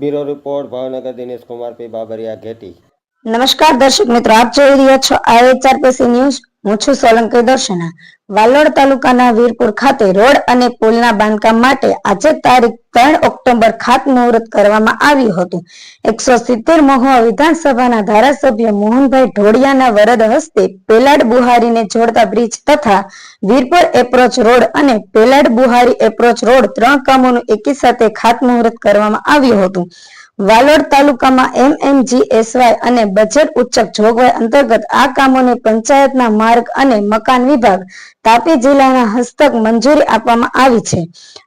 Bureau report, Bhavnagar Dinesh Kumar P Babariya Gheti. નમસ્કાર દર્શક મિત્રો, આપ જોઈ રહ્યા છો આઈએચઆરપીસી ન્યૂઝ હું છું સોલંકી દર્શના. વાલોડ તાલુકાના વીરપુર ખાતે રોડ અને પુલના બાંધકામ માટે આજે તારીખ ત્રણ ઓક્ટોબર ખાતમુહૂર્ત કરવામાં આવ્યું હતું. એકસો સિત્તેર મહુવા વિધાનસભાના ધારાસભ્ય મોહનભાઈ ઢોડિયાના વરદ હસ્તે પેલાડ બુહારીને જોડતા બ્રિજ તથા વીરપુર એપ્રોચ રોડ અને પેલાડ બુહારી એપ્રોચ રોડ ત્રણ કામોનું એકી સાથે ખાતમુહૂર્ત કરવામાં આવ્યું હતું. વાલોડ તાલુકામાં એમએમજીએસવાય અને બજેટ ઉચ્ચક જોગવાઈ અંતર્ગત આ કામોને પંચાયતના માર્ગ અને મકાન વિભાગ તાપી જિલ્લાના હસ્તક મંજૂરી આપવામાં આવી છે.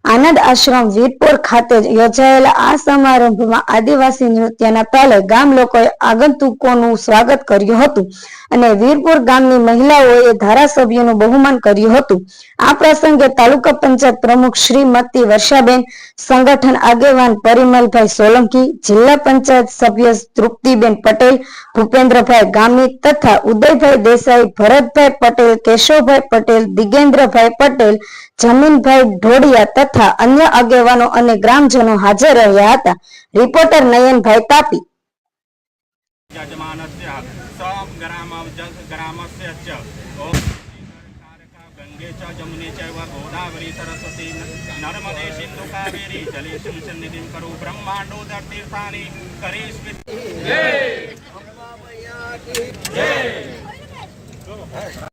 આનંદ આશ્રમ વીરપુર ખાતે યોજાયેલા આ સમારંભમાં આદિવાસી નૃત્યના તાલે ગામ લોકોએ આગંતુકોનું સ્વાગત કર્યું હતું અને વીરપુર ગામની મહિલાઓએ ધારાસભ્યનું બહુમાન કર્યું હતું. આ પ્રસંગે તાલુકા પંચાયત પ્રમુખ શ્રીમતી વર્ષાબેન, સંગઠન આગેવાન પરિમલભાઈ સોલંકી, જિલ્લા પંચાયત સભ્ય તૃપ્તિબેન પટેલ, ભૂપેન્દ્રભાઈ ગામી તથા ઉદયભાઈ દેસાઈ ભરતભાઈ પટેલ કેશવભાઈ પટેલ દિગેન્દ્રભાઈ પટેલ જમીનભાઈ ઢોડિયા તથા અન્ય આગેવાનો અને ગ્રામજનો હાજર રહ્યા હતા. રિપોર્ટર નયનભાઈ તાપી. ગંગે જય! Hey.